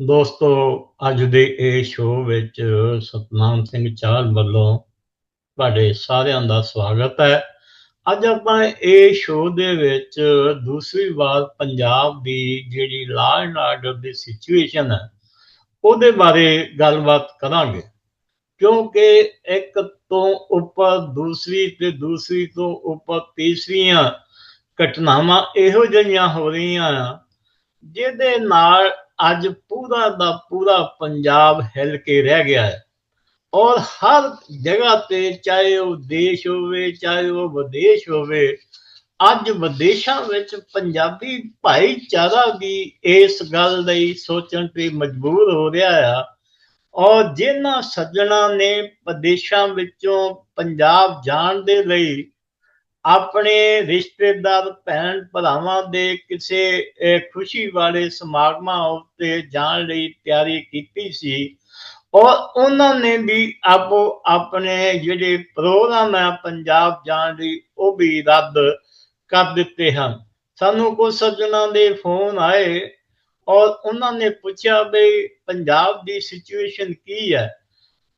ਦੋਸਤੋ, ਅੱਜ ਦੇ ਇਹ ਸ਼ੋਅ ਵਿੱਚ ਸਤਨਾਮ ਸਿੰਘ ਚਾਹਲ ਵੱਲੋਂ ਤੁਹਾਡੇ ਸਾਰਿਆਂ ਦਾ ਸਵਾਗਤ ਹੈ। ਅੱਜ ਆਪਾਂ ਇਹ ਸ਼ੋਅ ਦੇ ਵਿੱਚ ਦੂਸਰੀ ਵਾਰ ਪੰਜਾਬ ਦੀ ਜਿਹੜੀ ਲਾਅ ਐਂਡ ਆਰਡਰ ਦੀ ਸਿਚੁਏਸ਼ਨ ਹੈ, ਉਹਦੇ ਬਾਰੇ ਗੱਲਬਾਤ ਕਰਾਂਗੇ। ਕਿਉਂਕਿ ਇੱਕ ਤੋਂ ਉੱਪਰ ਦੂਸਰੀ ਤੇ ਦੂਸਰੀ ਤੋਂ ਉੱਪਰ ਤੀਸਰੀਆਂ ਘਟਨਾਵਾਂ ਇਹੋ ਜਿਹੀਆਂ ਹੋ ਰਹੀਆਂ ਜਿਹਦੇ ਨਾਲ ਅੱਜ ਪੂਰਾ ਦਾ ਪੂਰਾ ਪੰਜਾਬ ਹਿੱਲ ਕੇ ਰਹਿ ਗਿਆ ਹੈ। ਔਰ ਹਰ ਜਗ੍ਹਾ ਤੇ ਚਾਹੇ ਉਹ ਦੇਸ਼ ਹੋਵੇ, ਚਾਹੇ ਉਹ ਵਿਦੇਸ਼ ਹੋਵੇ, ਅੱਜ ਵਿਦੇਸ਼ਾਂ ਵਿੱਚ ਪੰਜਾਬੀ ਭਾਈਚਾਰਾ ਵੀ ਇਸ ਗੱਲ ਲਈ ਸੋਚਣ ਤੇ ਮਜਬੂਰ ਹੋ ਰਿਹਾ ਆ। ਔਰ ਜਿਨ੍ਹਾਂ ਸੱਜਣਾ ਨੇ ਵਿਦੇਸ਼ਾਂ ਵਿੱਚੋਂ ਪੰਜਾਬ ਜਾਣ ਦੇ ਲਈ ਆਪਣੇ ਰਿਸ਼ਤੇਦਾਰ ਭੈਣ ਭਰਾਵਾਂ ਦੇ ਕਿਸੇ ਖੁਸ਼ੀ ਵਾਲੇ ਸਮਾਗਮਾਂ ਉੱਤੇ ਜਾਣ ਲਈ ਤਿਆਰੀ ਕੀਤੀ ਸੀ। ਔਰ ਉਹਨਾਂ ਨੇ ਵੀ ਆਪੋ ਆਪਣੇ ਜਿਹੜੇ ਪ੍ਰੋਗਰਾਮ ਹੈ ਪੰਜਾਬ ਜਾਣ ਲਈ, ਉਹ ਵੀ ਰੱਦ ਕਰ ਦਿੱਤੇ ਹਨ। ਸਾਨੂੰ ਕੁਝ ਸੱਜਣਾ ਦੇ ਫੋਨ ਆਏ ਔਰ ਉਹਨਾਂ ਨੇ ਪੁੱਛਿਆ ਵੀ ਪੰਜਾਬ ਦੀ ਸਿਚੁਏਸ਼ਨ ਕੀ ਹੈ?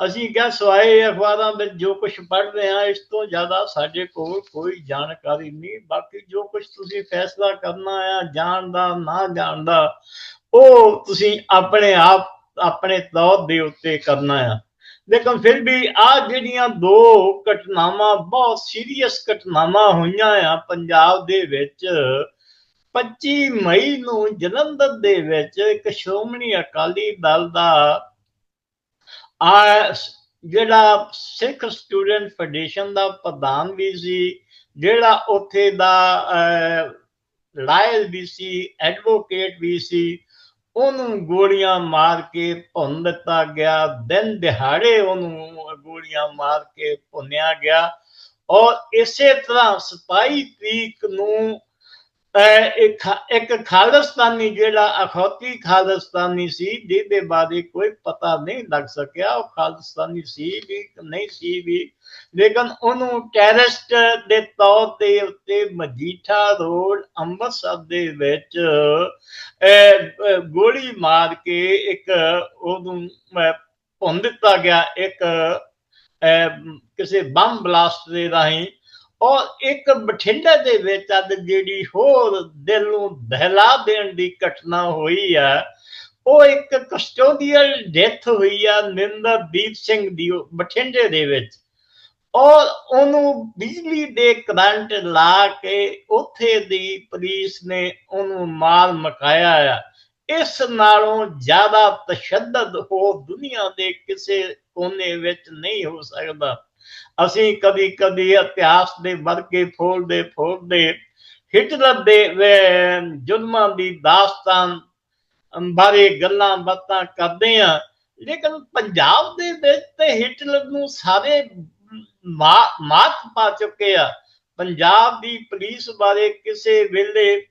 ਅਸੀਂ ਕਿਹਾ, ਸਵਾਏ ਅਖਬਾਰਾਂ ਵਿੱਚ ਜੋ ਕੁਝ ਪੜ੍ਹਦੇ ਰਹੇ ਹਾਂ, ਇਸ ਤੋਂ ਜ਼ਿਆਦਾ ਸਾਡੇ ਕੋਲ ਕੋਈ ਜਾਣਕਾਰੀ ਨਹੀਂ। ਬਾਕੀ ਜੋ ਕੁਝ ਤੁਸੀਂ ਫੈਸਲਾ ਕਰਨਾ ਆ ਜਾਣ ਨਾ ਜਾਣ ਉਹ ਤੁਸੀਂ ਆਪਣੇ ਆਪ, ਆਪਣੇ ਤੌਰ ਦੇ ਉੱਤੇ ਕਰਨਾ ਹੈ ਲੇਕਿਨ ਫਿਰ ਵੀ ਆ ਜਿਹੜੀਆਂ ਦੋ ਘਟਨਾਵਾਂ, ਬਹੁਤ ਸੀਰੀਅਸ ਘਟਨਾਵਾਂ ਹੋਈਆਂ ਆ ਪੰਜਾਬ ਦੇ ਵਿੱਚ 25 ਮਈ ਨੂੰ ਜਲੰਧਰ ਦੇ ਵਿੱਚ ਇੱਕ ਸ਼੍ਰੋਮਣੀ ਅਕਾਲੀ ਦਲ ਦਾ ਆ ਜਿਹੜਾ ਸਿੱਖ ਸਟੂਡੈਂਟ ਫੈਡਰੇਸ਼ਨ ਦਾ ਪ੍ਰਧਾਨ ਵੀ ਸੀ, ਜਿਹੜਾ ਉੱਥੇ ਦਾ ਲਾਇਲ ਵੀ ਸੀ, ਐਡਵੋਕੇਟ ਵੀ ਸੀ, ਉਹਨੂੰ ਗੋਲੀਆਂ ਮਾਰ ਕੇ ਭੁੰਨ ਦਿੱਤਾ ਗਿਆ। ਦਿਨ ਦਿਹਾੜੇ ਉਹਨੂੰ ਗੋਲੀਆਂ ਮਾਰ ਕੇ ਭੁੰਨਿਆ ਗਿਆ। ਔਰ ਇਸੇ ਤਰ੍ਹਾਂ 27 ਤਰੀਕ ਨੂੰ ਇੱਕ ਇੱਕ ਜਿਹੜਾ ਅਖੌਤੀ ਖਾਲਿਸਤਾਨੀ ਸੀ ਜਿਹਦੇ ਬਾਰੇ ਕੋਈ ਪਤਾ ਨਹੀਂ ਲੱਗ ਸਕਿਆ। ਉਹ ਖਾਲਿਸਤਾਨੀ ਸੀ ਵੀ ਨਹੀਂ ਸੀ ਵੀ। ਲੇਕਿਨ ਉਹਨੂੰ ਟੈਰਰਿਸਟ ਦੇ ਤੌਰ ਤੇ ਉੱਤੇ ਮਜੀਠਾ ਰੋਡ ਅੰਮ੍ਰਿਤਸਰ ਦੇ ਵਿੱਚ ਗੋਲੀ ਮਾਰ ਕੇ ਇੱਕ ਉਹਨੂੰ ਅਹ, ਭੁੰਨ ਦਿੱਤਾ ਗਿਆ। ਇੱਕ ਅਹ, ਕਿਸੇ ਬੰਬ ਬਲਾਸਟ ਦੇ ਰਾਹੀਂ ਔਰ ਇੱਕ ਬਠਿੰਡੇ ਦੇ ਵਿੱਚ ਅੱਜ ਜਿਹੜੀ ਹੋਰ ਦਿਲ ਨੂੰ ਦਹਿਲਾ ਦੇਣ ਦੀ ਘਟਨਾ ਹੋਈ ਆ, ਉਹ ਇੱਕ ਕਸਟੋਡੀਅਲ ਡੈਥ ਹੋਈ ਆ ਨਿੰਦਰਦੀਪ ਸਿੰਘ ਦੀ ਬਠਿੰਡੇ ਦੇ ਵਿੱਚ। ਔਰ ਉਹਨੂੰ ਬਿਜਲੀ ਦੇ ਕਰੰਟ ਲਾ ਕੇ ਉੱਥੇ ਦੀ ਪੁਲਿਸ ਨੇ ਉਹਨੂੰ ਮਾਰ ਮਕਾਇਆ ਆ। ਇਸ ਨਾਲੋਂ ਜ਼ਿਆਦਾ ਤਸ਼ੱਦਦ ਹੋ ਦੁਨੀਆ ਦੇ ਕਿਸੇ ਕੋਨੇ ਵਿੱਚ ਨਹੀਂ ਹੋ ਸਕਦਾ। ਅਸੀਂ ਕਦੀ ਕਦੀ ਇਤਿਹਾਸ ਦੇ ਵਰਕੇ ਫੋਲਦੇ ਫੋਲਦੇ ਹਿਟਲਰ ਦੇ ਜ਼ੁਲਮਾਂ ਦੀ ਦਾਸਤਾਨ ਬਾਰੇ ਗੱਲਾਂ ਬਾਤਾਂ ਕਰਦੇ ਆ ਲੇਕਿਨ ਪੰਜਾਬ ਦੇ ਵਿੱਚ ਤੇ ਹਿਟਲਰ ਨੂੰ ਸਾਰੇ ਮਾਤ ਪਾ ਚੁੱਕੇ ਆ। ਪੰਜਾਬ ਦੀ ਪੁਲਿਸ ਬਾਰੇ ਕਿਸੇ ਵੇਲੇ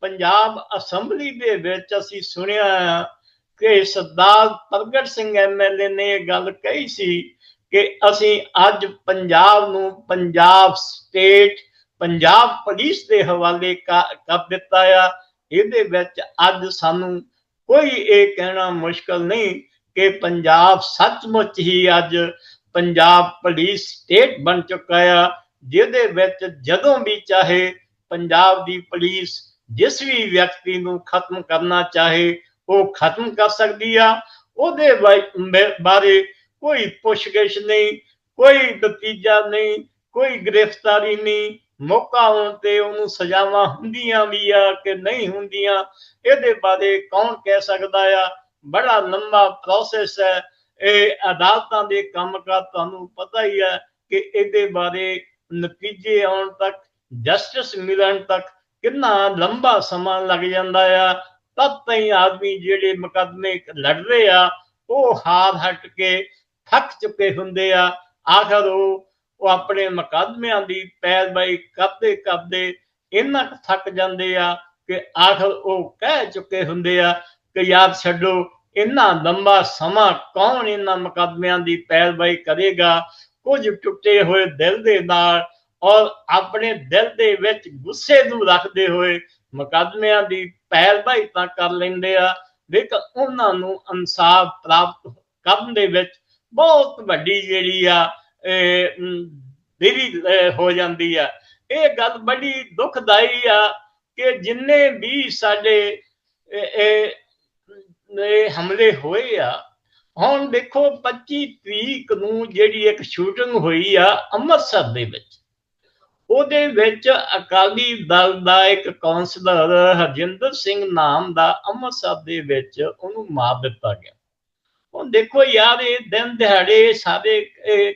ਪੰਜਾਬ ਅਸੈਂਬਲੀ ਦੇ ਵਿੱਚ ਅਸੀਂ ਸੁਣਿਆ ਆ ਕਿ ਸਰਦਾਰ ਪ੍ਰਗਟ ਸਿੰਘ ਐਮਐਲਏ ਨੇ ਇਹ ਗੱਲ ਕਹੀ ਸੀ ਕਿ ਅਸੀਂ ਅੱਜ ਪੰਜਾਬ ਨੂੰ ਪੰਜਾਬ ਸਟੇਟ ਪੰਜਾਬ ਪੁਲਿਸ ਦੇ ਹਵਾਲੇ ਕਰ ਦਿੱਤਾ ਆ। ਇਹਦੇ ਵਿੱਚ ਅੱਜ ਸਾਨੂੰ ਕੋਈ ਇਹ ਕਹਿਣਾ ਮੁਸ਼ਕਲ ਨਹੀਂ ਕਿ ਪੰਜਾਬ ਸੱਚਮੁੱਚ ਹੀ ਅੱਜ ਪੰਜਾਬ ਪੁਲਿਸ ਸਟੇਟ ਬਣ ਚੁੱਕਾ ਆ, ਜਿਹਦੇ ਵਿੱਚ ਜਦੋਂ ਵੀ ਚਾਹੇ ਪੰਜਾਬ ਦੀ ਪੁਲਿਸ ਜਿਸ ਵੀ ਵਿਅਕਤੀ ਨੂੰ ਖਤਮ ਕਰਨਾ ਚਾਹੇ ਉਹ ਖਤਮ ਕਰ ਸਕਦੀ ਆ। ਉਹਦੇ ਬਾਈ- ਬਾਰੇ ਕੋਈ ਪੁੱਛਗਿਛ ਨਹੀਂ, ਕੋਈ ਨਤੀਜਾ ਨਹੀਂ, ਕੋਈ ਗ੍ਰਿਫਤਾਰੀ ਨਹੀਂ। ਮੌਕਾ ਆਉਣ ਤੇ ਉਹਨੂੰ ਸਜ਼ਾਵਾਂ ਹੁੰਦੀਆਂ ਵੀ ਆ ਕਿ ਨਹੀਂ ਹੁੰਦੀਆਂ, ਇਹਦੇ ਬਾਰੇ ਕੌਣ ਕਹਿ ਸਕਦਾ ਆ? ਬੜਾ ਲੰਮਾ ਪ੍ਰੋਸੈਸ ਹੈ। ਇਹ ਅਦਾਲਤਾਂ ਦੇ ਕੰਮ ਤੁਹਾਨੂੰ ਪਤਾ ਹੀ ਹੈ ਕਿ ਇਹਦੇ ਬਾਰੇ ਨਤੀਜੇ ਆਉਣ ਤੱਕ ਜਸਟਿਸ ਮਿਲਣ ਤੱਕ ਕਿੰਨਾ ਲੰਬਾ ਸਮਾਂ ਲੱਗ ਜਾਂਦਾ ਆ। ਤਦ ਤਾਈਂ ਆਦਮੀ ਜਿਹੜੇ ਮੁਕੱਦਮੇ ਲੜਦੇ ਆ, ਉਹ ਹਾਰ ਹਟ ਕੇ ਥੱਕ ਚੁੱਕੇ ਹੁੰਦੇ ਆ। ਆਖਰ ਉਹ ਉਹ ਆਪਣੇ ਮੁਕੱਦਮਿਆਂ ਦੀ ਪੈਰਵਾਈ ਕਰਦੇ ਕਰਦੇ ਇੰਨਾ ਥੱਕ ਜਾਂਦੇ ਆ ਕਿ ਆਖਰ ਉਹ ਕਹਿ ਚੁੱਕੇ ਹੁੰਦੇ ਆ ਕਿ ਯਾਰ ਛੱਡੋ, ਇੰਨਾ ਲੰਬਾ ਸਮਾਂ ਕੌਣ ਇਹਨਾਂ ਮੁਕੱਦਮਿਆਂ ਦੀ ਪੈਰਵਾਈ ਕਰੇਗਾ? ਕੁਝ ਟੁੱਟੇ ਹੋਏ ਦਿਲ ਦੇ ਨਾਲ ਔਰ ਆਪਣੇ ਦਿਲ ਦੇ ਵਿੱਚ ਗੁੱਸੇ ਨੂੰ ਰੱਖਦੇ ਹੋਏ ਮੁਕੱਦਮਿਆਂ ਦੀ ਪੈਰਵਾਈ ਤਾਂ ਕਰ ਲੈਂਦੇ ਆ। ਲੇਕਿਨ ਉਹਨਾਂ ਨੂੰ ਇਨਸਾਫ ਪ੍ਰਾਪਤ ਕਰਨ ਦੇ ਵਿੱਚ ਬਹੁਤ ਵੱਡੀ ਜਿਹੜੀ ਆ ਦੇਰੀ ਹੋ ਜਾਂਦੀ ਆ। ਇਹ ਗੱਲ ਬੜੀ ਦੁਖਦਾਈ ਆ ਕਿ ਜਿੰਨੇ ਵੀ ਸਾਡੇ ਇਹ- ਹਮਲੇ ਹੋਏ ਆ, ਹੁਣ ਦੇਖੋ 25 ਤਰੀਕ ਨੂੰ ਜਿਹੜੀ ਇੱਕ ਸ਼ੂਟਿੰਗ ਹੋਈ ਆ ਅੰਮ੍ਰਿਤਸਰ ਦੇ ਵਿੱਚ। ਉਹਦੇ ਵਿੱਚ ਅਕਾਲੀ ਦਲ ਦਾ ਇੱਕ ਕੌਂਸਲਰ ਹਰਜਿੰਦਰ ਸਿੰਘ ਨਾਮ ਦਾ ਅੰਮ੍ਰਿਤਸਰ ਦੇ ਵਿੱਚ ਉਹਨੂੰ ਮਾਰ ਦਿੱਤਾ ਗਿਆ। ਹੁਣ ਦੇਖੋ ਯਾਰ, ਇਹ ਦਿਨ ਦਿਹਾੜੇ ਸਾਰੇ ਇਹ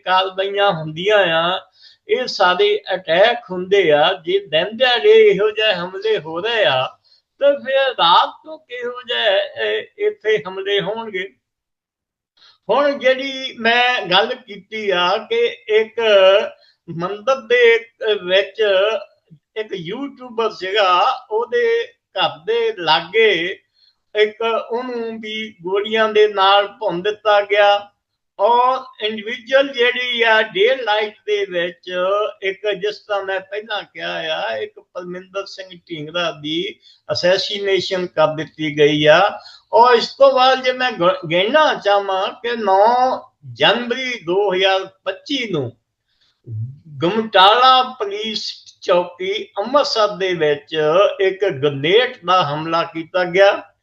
ਹੁੰਦੀਆਂ ਆ। ਇਹ ਸਾਰੇ ਅਟੈਕ ਹੁੰਦੇ ਆ। ਜੇ ਦਿਨ ਦਿਹਾੜੇ ਇਹੋ ਜਿਹੇ ਹਮਲੇ ਹੋ ਰਹੇ ਆ, ਤਾਂ ਫਿਰ ਰਾਤ ਨੂੰ ਕਿਹੋ ਜਿਹੇ ਇੱਥੇ ਹਮਲੇ ਹੋਣਗੇ? ਹੁਣ ਜਿਹੜੀ ਮੈਂ ਗੱਲ ਕੀਤੀ ਆ ਕਿ ਇੱਕ ਮੰਦਰ ਦੇ ਵਿੱਚ ਇੱਕ ਯੂਟਿਊਬਰ ਸੀਗਾ, ਉਹਦੇ ਘਰ ਦੇ ਲਾਗੇ ਇੱਕ ਉਹਨੂੰ ਵੀ ਗੋਲੀਆਂ ਦੇ ਨਾਲ ਭੁੰਨ ਦਿੱਤਾ ਗਿਆ। ਔਰ ਇੰਡੀਵਿਜੂਅਲ ਜਿਹੜੀ ਆ ਡੇ ਲਾਈਟ ਦੇ ਵਿੱਚ ਇੱਕ ਜਿਸ ਤਰ੍ਹਾਂ ਮੈਂ ਪਹਿਲਾਂ ਕਿਹਾ ਆ, ਇੱਕ ਪਰਮਿੰਦਰ ਸਿੰਘ ਢੀਂਗਰਾ ਦੀ ਅਸੈਸੀਨੇਸ਼ਨ ਕਰ ਦਿੱਤੀ ਗਈ ਆ। ਔਰ ਇਸ ਤੋਂ ਬਾਅਦ ਜੇ ਮੈਂ ਗ- ਚਾਹਾਂ ਕਿ 9 ਜਨਵਰੀ 2025 ਨੂੰ ਗਮਟਾਲਾ ਪੁਲਿਸ ਚੌਕੀ ਅੰਮ੍ਰਿਤਸਰ ਦੇ ਵਿੱਚ ਇੱਕ ਗ੍ਰਨੇਡ ਦਾ ਹਮਲਾ ਕੀਤਾ ਗਿਆ।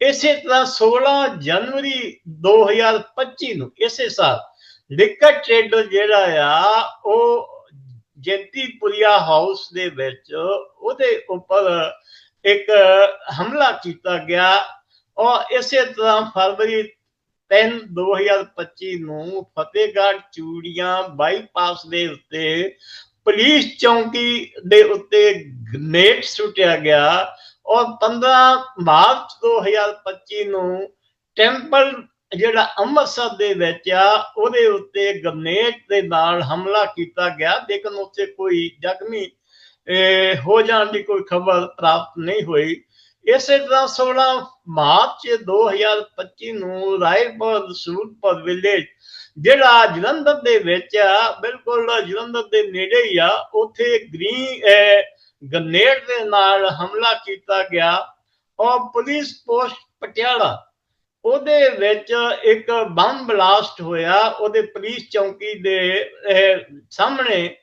ਇਸੇ ਤਰ੍ਹਾਂ 16 ਜਨਵਰੀ 2025 ਨੂੰ ਇਸੇ ਸਾਲ ਲਿਕਰ ਟ੍ਰੇਡਰ ਜਿਹੜਾ ਆ, ਉਹ ਜੈਤੀਪੁਰੀਆ ਹਾਊਸ ਦੇ ਵਿੱਚ ਉਹਦੇ ਉੱਪਰ ਇੱਕ ਹਮਲਾ ਕੀਤਾ ਗਿਆ। ਔਰ ਇਸੇ ਤਰ੍ਹਾਂ ਫਰਵਰੀ 3 2025 ਨੂੰ ਫਤਿਹਗੜ੍ਹ ਚੂੜੀਆਂ ਬਾਈਪਾਸ ਦੇ ਉੱਤੇ ਪੁਲਿਸ ਚੌਂਕੀ ਦੇ ਉੱਤੇ ਗ੍ਰਨੇਡ ਸੁੱਟਿਆ ਗਿਆ। ਔਰ 15 ਮਾਰਚ 2025 ਨੂੰ ਟੈਂਪਲ ਜਿਹੜਾ ਅੰਮ੍ਰਿਤਸਰ ਦੇ ਵਿੱਚ ਆ ਉਹਦੇ ਉੱਤੇ ਗ੍ਰਨੇਡ ਦੇ ਨਾਲ ਹਮਲਾ ਕੀਤਾ ਗਿਆ। ਲੇਕਿਨ ਉੱਥੇ ਕੋਈ ਜ਼ਖਮੀ ਅਹ, ਹੋ ਜਾਣ ਦੀ ਕੋਈ ਖਬਰ ਪ੍ਰਾਪਤ ਨਹੀਂ ਹੋਈ। ਇਸੇ ਤਰ੍ਹਾਂ 16 ਮਾਰਚ 2025 ਨੂੰ ਰਾਏਪੁਰ ਸੂਰਪੁਰ ਵਿਲੇਜ ਜਿਹੜਾ ਜਲੰਧਰ ਦੇ ਵਿੱਚ ਆ ਬਿਲਕੁਲ ਜਲੰਧਰ ਦੇ ਨੇੜੇ ਹੀ ਆ ਉੱਥੇ ਗ੍ਰੀਨ ਗਨੇਡ ਦੇ ਨਾਲ ਹਮਲਾ ਕੀਤਾ ਗਿਆ। ਔਰ ਪੁਲਿਸ ਪੋਸਟ ਪਟਿਆਲਾ, ਉਹਦੇ ਵਿੱਚ ਇੱਕ ਬੰਬ ਬਲਾਸਟ ਹੋਇਆ। ਉਹਦੇ ਪੁਲਿਸ ਚੌਂਕੀ ਦੇ ਸਾਹਮਣੇ।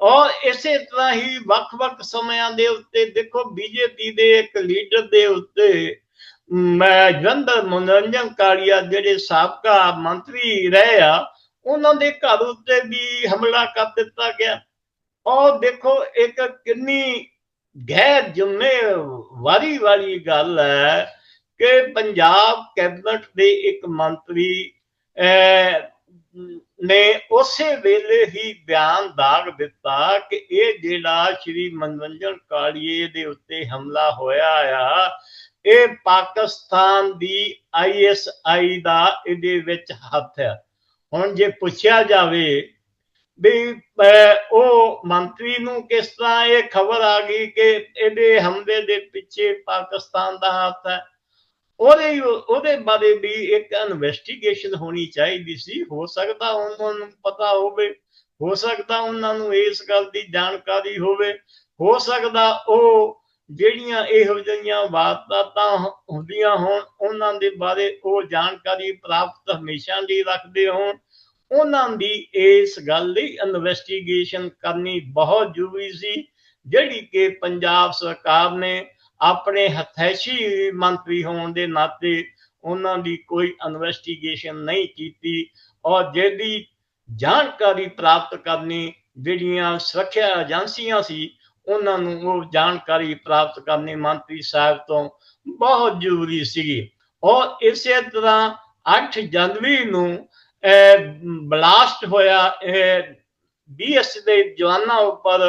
ਔਰ ਇਸੇ ਤਰ੍ਹਾਂ ਹੀ ਵੱਖ-ਵੱਖ ਸਮਿਆਂ ਦੇ ਉੱਤੇ ਦੇਖੋ, ਬੀਜੇਪੀ ਦੇ ਇੱਕ ਲੀਡਰ ਦੇ ਉੱਤੇ ਮੈਂ ਜਲੰਧਰ ਮਨੋਰੰਜਨ ਕਾਲੀਆ ਜਿਹੜੇ ਸਾਬਕਾ ਮੰਤਰੀ ਰਹੇ ਆ, ਉਹਨਾਂ ਦੇ ਘਰ ਉੱਤੇ ਵੀ ਹਮਲਾ ਕਰ ਦਿੱਤਾ ਗਿਆ। ਔਰ ਦੇਖੋ, ਇੱਕ ਕਿੰਨੀ ਗੈਰ ਜ਼ਿੰਮੇਵਾਰੀ ਵਾਲੀ ਗੱਲ ਹੈ ਕਿ ਪੰਜਾਬ ਕੈਬਨਟ ਦੇ ਇੱਕ ਮੰਤਰੀ ਨੇ ਉਸੇ ਵੇਲੇ ਹੀ ਬਿਆਨ ਦਾਗ ਦਿੱਤਾ ਕਿ ਇਹ ਜਿਹੜਾ ਸ਼੍ਰੀ ਮਨੋਰੰਜਨ ਕਾਲੀਏ ਦੇ ਉੱਤੇ ਹਮਲਾ ਹੋਇਆ ਆ, ਇਹ ਪਾਕਿਸਤਾਨ ਦੀ ਆਈਐਸਆਈ ਦਾ ਇਹਦੇ ਵਿੱਚ ਹੱਥ ਹੈ। ਹੁਣ ਜੇ ਪੁੱਛਿਆ ਜਾਵੇ ਵੀ ਉਹ ਮੰਤਰੀ ਨੂੰ ਕਿਸ ਤਰ੍ਹਾਂ ਇਹ ਖਬਰ ਆ ਗਈ ਕਿ ਇਹਦੇ ਹਮਲੇ ਦੇ ਪਿੱਛੇ ਪਾਕਿਸਤਾਨ ਦਾ ਹੱਥ ਹੈ? ਉਹਦੇ ਉਹਦੇ ਬਾਰੇ ਵੀ ਇੱਕ ਇਨਵੈਸਟੀਗੇਸ਼ਨ ਹੋਣੀ ਚਾਹੀਦੀ ਸੀ। ਹੋ ਸਕਦਾ ਉਹਨਾਂ ਨੂੰ ਪਤਾ ਹੋਵੇ। ਹੋ ਸਕਦਾ ਉਹਨਾਂ ਨੂੰ ਇਸ ਗੱਲ ਦੀ ਜਾਣਕਾਰੀ ਹੋਵੇ। ਹੋ ਸਕਦਾ ਉਹ ਜਿਹੜੀਆਂ ਇਹੋ ਜਿਹੀਆਂ ਵਾਰਦਾਤਾਂ ਹੁੰਦੀਆਂ ਹੋਣ, ਉਹਨਾਂ ਦੇ ਬਾਰੇ ਉਹ ਜਾਣਕਾਰੀ ਪ੍ਰਾਪਤ ਹਮੇਸ਼ਾ ਲਈ ਰੱਖਦੇ ਹੋਣ। ਉਹਨਾਂ ਦੀ ਇਸ ਗੱਲ ਦੀ ਇਨਵੈਸਟੀਗੇਸ਼ਨ ਕਰਨੀ ਬਹੁਤ ਜ਼ਰੂਰੀ ਸੀ, ਜਿਹੜੀ ਕਿ ਪੰਜਾਬ ਸਰਕਾਰ ਨੇ ਆਪਣੇ ਹਥੈਸ਼ੀ ਮੰਤਰੀ ਹੋਣ ਦੇ ਨਾਤੇ ਉਹਨਾਂ ਦੀ ਕੋਈ ਇਨਵੈਸਟੀਗੇਸ਼ਨ ਨਹੀਂ ਕੀਤੀ ਔਰ ਜਿਹੜੀ ਜਾਣਕਾਰੀ ਪ੍ਰਾਪਤ ਕਰਨੀ ਜਿਹੜੀਆਂ ਸੁਰੱਖਿਆ ਏਜੰਸੀਆਂ ਸੀ, ਉਹਨਾਂ ਨੂੰ ਉਹ ਜਾਣਕਾਰੀ ਪ੍ਰਾਪਤ ਕਰਨੀ ਮੰਤਰੀ ਸਾਹਿਬ ਤੋਂ ਬਹੁਤ ਜ਼ਰੂਰੀ ਸੀਗੀ। ਔਰ ਇਸੇ ਤਰ੍ਹਾਂ 8 ਜਨਵਰੀ ਨੂੰ ਬਲਾਸਟ ਹੋਇਆ ਬੀਐਸ ਦੇ ਜਵਾਨਾਂ ਉੱਪਰ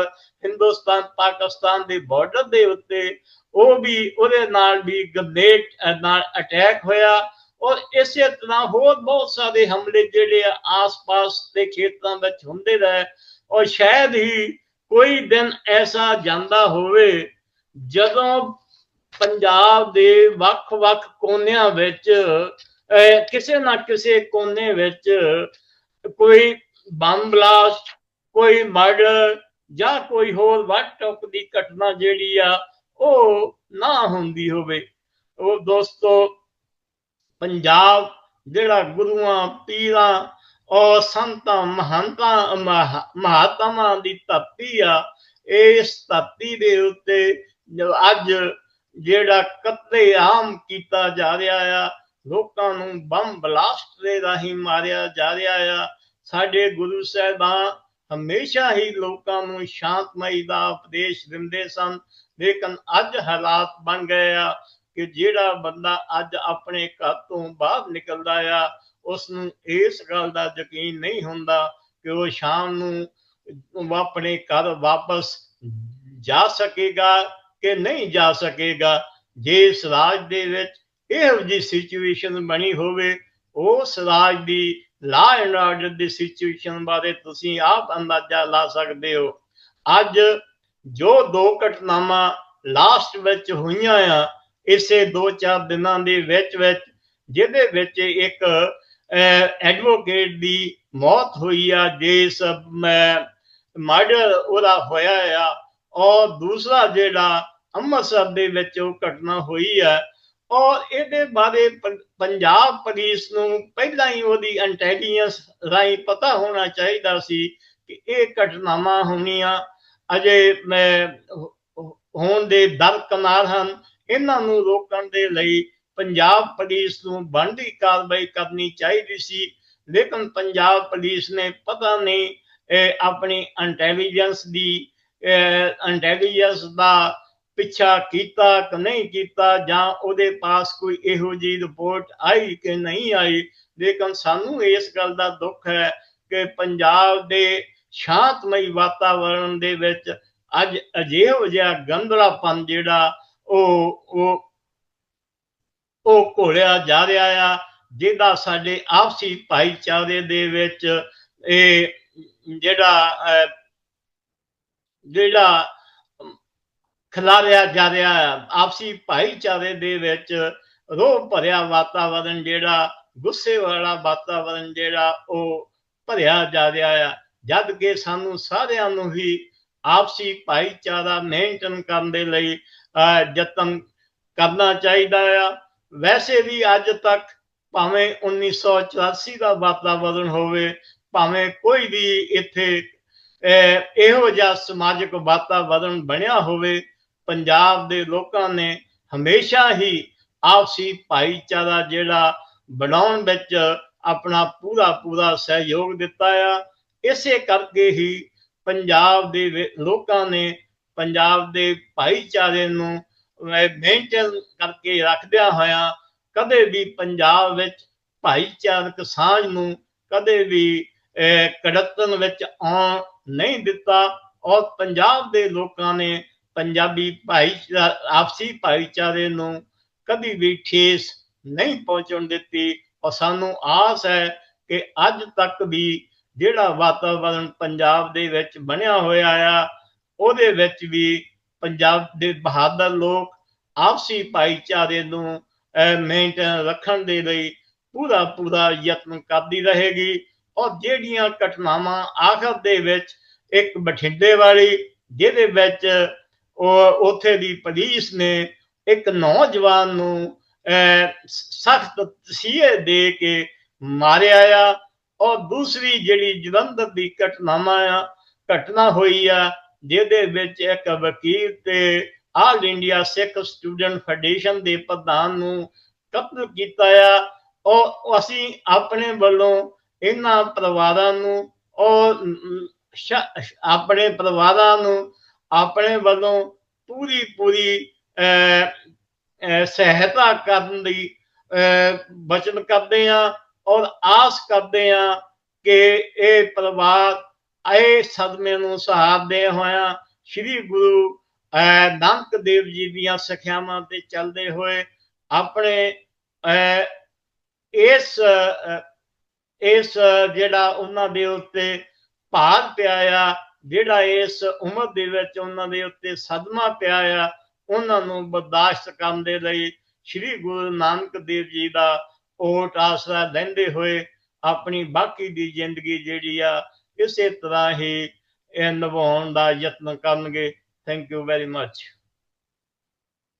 ਹਿੰਦੁਸਤਾਨ, ਪਾਕਿਸਤਾਨ ਦੇ ਬਾਰਡਰ ਦੇ ਉੱਤੇ, ਉਹ ਵੀ ਉਹਦੇ ਨਾਲ ਵੀ ਗ੍ਰਨੇਡ ਨਾਲ ਅਟੈਕ ਹੋਇਆ ਔਰ ਇਸੇ ਤਰ੍ਹਾਂ ਹੋਰ ਬਹੁਤ ਸਾਰੇ ਹਮਲੇ ਜਿਹੜੇ ਆਸ-ਪਾਸ ਦੇ ਖੇਤਰਾਂ ਵਿੱਚ ਹੁੰਦੇ ਰਹੇ ਔਰ ਸ਼ਾਇਦ ਹੀ ਕੋਈ ਦਿਨ ਐਸਾ ਜਾਂਦਾ ਹੋਵੇ ਜਦੋਂ ਪੰਜਾਬ ਦੇ ਵੱਖ-ਵੱਖ ਕੋਨਿਆਂ ਵਿੱਚ ਕਿਸੇ ਨਾ ਕਿਸੇ ਕੋਨੇ ਵਿੱਚ ਕੋਈ ਬੰਬ ਬਲਾਸਟ, ਕੋਈ ਮਰਡਰ ਜਾਂ ਕੋਈ ਹੋਰ ਵੱਟ ਦੀ ਘਟਨਾ ਜਿਹੜੀ ਆ, ਉਹ ਨਾ ਹੁੰਦੀ ਹੋਵੇ। ਉਹ ਦੋਸਤੋ, ਪੰਜਾਬ ਜਿਹੜਾ ਗੁਰੂਆਂ, ਪੀਰਾਂ ਔਰ ਸੰਤਾਂ, ਮਹੰਤਾਂ, ਮਹਾ- ਮਹਾਤਮਾ ਦੀ ਧਰਤੀ ਆ, ਇਸ ਧਰਤੀ ਦੇ ਉੱਤੇ ਅੱਜ ਜਿਹੜਾ ਕਤਲੇ ਆਮ ਕੀਤਾ ਜਾ ਰਿਹਾ ਆ ਲੋਕਾਂ ਨੂੰ ਬੰਬ ਬਲਾਸਟ ਦੇ ਰਾਹੀਂ ਮਾਰਿਆ ਜਾ ਰਿਹਾ ਆ। ਸਾਡੇ ਗੁਰੂ ਸਾਹਿਬਾਨ ਹਮੇਸ਼ਾ ਹੀ ਲੋਕਾਂ ਨੂੰ ਸ਼ਾਂਤਮਈ ਦਾ ਉਪਦੇਸ਼ ਦਿੰਦੇ ਸਨ। ਲੇਕਿਨ ਅੱਜ ਹਾਲਾਤ ਬਣ ਗਏ ਆ ਕਿ ਜਿਹੜਾ ਬੰਦਾ ਅੱਜ ਆਪਣੇ ਘਰ ਤੋਂ ਬਾਹਰ ਨਿਕਲਦਾ ਆ ਉਸ ਨੂੰ ਇਸ ਗੱਲ ਦਾ ਯਕੀਨ ਨਹੀਂ ਹੁੰਦਾ ਕਿ ਉਹ ਸ਼ਾਮ ਨੂੰ ਆਪਣੇ ਘਰ ਵਾਪਸ ਜਾ ਸਕੇਗਾ ਕਿ ਨਹੀਂ ਜਾ ਸਕੇਗਾ। ਜੇ ਇਸ ਰਾਜ ਦੇ ਵਿੱਚ ਇਹੋ ਜਿਹੀ ਸਿਚੁਏਸ਼ਨ ਬਣੀ ਹੋਵੇ, ਉਸ ਰਾਜ ਦੀ ਲਾ ਐਂਡ ਆਰਡਰ ਦੀ ਸਿਚੁਏਸ਼ਨ ਬਾਰੇ ਤੁਸੀਂ ਆਪ ਅੰਦਾਜ਼ਾ ਲਾ ਸਕਦੇ ਹੋ। ਅੱਜ ਜੋ ਦੋ ਘਟਨਾਵਾਂ ਲਾਸਟ ਵਿੱਚ ਹੋਈਆਂ ਆ, ਇਸੇ 2-4 ਦਿਨਾਂ ਦੇ ਵਿੱਚ ਵਿੱਚ, ਜਿਹਦੇ ਵਿੱਚ ਇੱਕ ਐਡਵੋਕੇਟ ਦੀ ਮੌਤ ਹੋਈ ਆ ਜਿਸ ਮਰਡਰ ਉਹਦਾ ਹੋਇਆ ਆ, ਔਰ ਦੂਸਰਾ ਜਿਹੜਾ ਅੰਮ੍ਰਿਤਸਰ ਦੇ ਵਿੱਚ ਉਹ ਘਟਨਾ ਹੋਈ ਆ ਔਰ ਇਹਦੇ ਬਾਰੇ ਪੰਜਾਬ ਪੁਲਿਸ ਨੂੰ ਪਹਿਲਾਂ ਹੀ ਉਹਦੀ ਇੰਟੈਲੀਜੈਂਸ ਰਾਹੀਂ ਪਤਾ ਹੋਣਾ ਚਾਹੀਦਾ ਸੀ ਕਿ ਇਹ ਘਟਨਾਵਾਂ ਹੋਣੀਆਂ। ਅਜੇ ਮੈਂ ਹੋਣ ਦੇ ਦਰਕਨਾਰ ਹਨ। ਇਹਨਾਂ ਨੂੰ ਰੋਕਣ ਦੇ ਲਈ ਪੰਜਾਬ ਪੁਲਿਸ ਨੂੰ ਬਣਦੀ ਕਾਰਵਾਈ ਕਰਨੀ ਚਾਹੀਦੀ ਸੀ। ਲੇਕਿਨ ਪੰਜਾਬ ਪੁਲਿਸ ਨੇ ਪਤਾ ਨਹੀਂ ਆਪਣੀ ਇੰਟੈਲੀਜੈਂਸ ਦੀ ਇੰਟੈਲੀਜੈਂਸ ਦਾ ਪਿੱਛਾ ਕੀਤਾ ਕਿ ਨਹੀਂ ਕੀਤਾ, ਜਾਂ ਉਹਦੇ ਪਾਸ ਕੋਈ ਇਹੋ ਜਿਹੀ ਰਿਪੋਰਟ ਆਈ ਕਿ ਨਹੀਂ ਆਈ? ਲੇਕਿਨ ਸਾਨੂੰ ਇਸ ਗੱਲ ਦਾ ਦੁੱਖ ਹੈ ਕਿ ਪੰਜਾਬ ਦੇ ਸ਼ਾਂਤਮਈ ਵਾਤਾਵਰਣ ਦੇ ਵਿੱਚ ਅੱਜ ਅਜਿਹੋ ਜਿਹਾ ਗੰਦਲਾਪਨ ਜਿਹੜਾ ਉਹ ਉਹ ਉਹ ਘੋਲਿਆ ਜਾ ਰਿਹਾ ਆ, ਜਿਹਦਾ ਸਾਡੇ ਆਪਸੀ ਭਾਈਚਾਰੇ ਦੇ ਵਿੱਚ ਇਹ ਜਿਹੜਾ ਜਿਹੜਾ ਖਿਲਾਰਿਆ ਜਾ ਰਿਹਾ ਹੈ। ਆਪਸੀ ਭਾਈਚਾਰੇ ਦੇ ਵਿੱਚ ਰੋਹ ਭਰਿਆ ਵਾਤਾਵਰਣ ਜਿਹੜਾ, ਗੁੱਸੇ ਵਾਲਾ ਵਾਤਾਵਰਣ ਜਿਹੜਾ, ਉਹ ਭਰਿਆ ਜਾ ਰਿਹਾ ਆ ਜਦ ਕਿ ਸਾਨੂੰ ਸਾਰਿਆਂ ਨੂੰ ਹੀ ਆਪਸੀ ਭਾਈਚਾਰਾ ਮੇਨਟੇਨ ਕਰਨ ਦੇ ਲਈ ਯਤਨ ਕਰਨਾ ਚਾਹੀਦਾ ਆ। ਵੈਸੇ ਵੀ ਅੱਜ ਤੱਕ ਭਾਵੇਂ 1984 ਦਾ ਵਾਤਾਵਰਣ ਹੋਵੇ, ਭਾਵੇਂ ਕੋਈ ਵੀ ਇੱਥੇ ਇਹੋ ਜਿਹਾ ਸਮਾਜਿਕ ਵਾਤਾਵਰਣ ਬਣਿਆ ਹੋਵੇ ਪੰਜਾਬ ਦੇ ਲੋਕਾਂ ਨੇ ਹਮੇਸ਼ਾ ਹੀ ਆਪਸੀ ਭਾਈਚਾਰਾ ਜਿਹੜਾ ਬਣਾਉਣ ਵਿੱਚ ਆਪਣਾ ਪੂਰਾ ਪੂਰਾ ਸਹਿਯੋਗ ਦਿੱਤਾ ਆ। ਇਸੇ ਕਰਕੇ ਹੀ ਪੰਜਾਬ ਦੇ ਲੋਕਾਂ ਨੇ ਪੰਜਾਬ ਦੇ ਭਾਈਚਾਰੇ ਨੂੰ ਮੇਨਟੇਨ ਕਰਕੇ ਰੱਖਦਿਆਂ ਹੋਇਆਂ ਕਦੇ ਵੀ ਪੰਜਾਬ ਵਿੱਚ ਭਾਈਚਾਰਕ ਸਾਂਝ ਨੂੰ ਕਦੇ ਵੀ ਅਹ, ਕੜਤਨ ਵਿੱਚ ਆਉਣ ਨਹੀਂ ਦਿੱਤਾ ਔਰ ਪੰਜਾਬ ਦੇ ਲੋਕਾਂ ਨੇ ਪੰਜਾਬੀ ਭਾਈਚਾਰਾ, ਆਪਸੀ ਭਾਈਚਾਰੇ ਨੂੰ ਕਦੀ ਵੀ ਠੇਸ ਨਹੀਂ ਪਹੁੰਚਣ ਦਿੱਤੀ। ਔਰ ਸਾਨੂੰ ਆਸ ਹੈ ਕਿ ਅੱਜ ਤੱਕ ਵੀ ਜਿਹੜਾ ਵਾਤਾਵਰਣ ਪੰਜਾਬ ਦੇ ਵਿੱਚ ਬਣਿਆ ਹੋਇਆ ਆ, ਉਹਦੇ ਵਿੱਚ ਵੀ ਪੰਜਾਬ ਦੇ ਬਹਾਦਰ ਲੋਕ ਆਪਸੀ ਭਾਈਚਾਰੇ ਨੂੰ ਮੇਨਟੇਨ ਰੱਖਣ ਦੇ ਲਈ ਪੂਰਾ ਪੂਰਾ ਯਤਨ ਕਰਦੀ ਰਹੇਗੀ। ਔਰ ਜਿਹੜੀਆਂ ਘਟਨਾਵਾਂ ਆਖਰ ਦੇ ਵਿੱਚ ਇੱਕ ਬਠਿੰਡੇ ਵਾਲੀ, ਜਿਹਦੇ ਵਿੱਚ ਉੱਥੇ ਦੀ ਪੁਲਿਸ ਨੇ ਇੱਕ ਨੌਜਵਾਨ ਨੂੰ ਸਖਤ ਤਸੀਹੇ ਦੇ ਕੇ ਮਾਰਿਆ ਆ ਔਰ ਦੂਸਰੀ ਜਿਹੜੀ ਜਲੰਧਰ ਦੀ ਘਟਨਾਵਾਂ ਆ, ਘਟਨਾ ਹੋਈ ਆ, ਜਿਹਦੇ ਵਿੱਚ ਇੱਕ ਵਕੀਲ ਤੇ all India Sikh student federation ਦੇ ਪ੍ਰਧਾਨ ਨੂੰ ਕਤਲ ਕੀਤਾ ਆ। ਔਰ ਅਸੀਂ ਆਪਣੇ ਵੱਲੋਂ ਇਹਨਾਂ ਪਰਿਵਾਰਾਂ ਨੂੰ, ਔਰ ਆਪਣੇ ਪਰਿਵਾਰਾਂ ਨੂੰ ਆਪਣੇ ਵੱਲੋਂ ਪੂਰੀ ਪੂਰੀ ਸਹਾਇਤਾ ਕਰਨ ਦੀ ਅਹ, ਕਰਦੇ ਆ ਔਰ ਆਸ ਕਰਦੇ ਆ ਕਿ ਇਹ ਪਰਿਵਾਰ ਇਹ ਸਦਮੇ ਨੂੰ ਸਹਾਰਦੇ ਹੋਇਆ ਸ੍ਰੀ ਗੁਰੂ ਅਹ, ਨਾਨਕ ਦੇਵ ਜੀ ਦੀਆਂ ਸਿੱਖਿਆਵਾਂ ਤੇ ਚੱਲਦੇ ਹੋਏ ਆਪਣੇ ਇਸ ਅਹ, ਇਸ ਜਿਹੜਾ ਉਹਨਾਂ ਦੇ ਉੱਤੇ ਭਾਰ ਪਿਆ ਆ ਜਿਹੜਾ ਇਸ ਉਮਰ ਦੇ ਵਿੱਚ ਉਹਨਾਂ ਦੇ ਉੱਤੇ ਸਦਮਾ ਪਿਆ ਆ, ਉਹਨਾਂ ਨੂੰ ਬਰਦਾਸ਼ਤ ਕਰਨ ਦੇ ਲਈ ਸ੍ਰੀ ਗੁਰੂ ਨਾਨਕ ਦੇਵ ਜੀ ਦਾ ਓਟ ਆਸਰਾ ਲੈਂਦੇ ਹੋਏ ਆਪਣੀ ਬਾਕੀ ਦੀ ਜ਼ਿੰਦਗੀ ਜਿਹੜੀ ਆ, ਇਸੇ ਤਰ੍ਹਾਂ ਹੀ ਨਿਭਾਉਣ ਦਾ ਯਤਨ ਕਰਨਗੇ। Thank you very much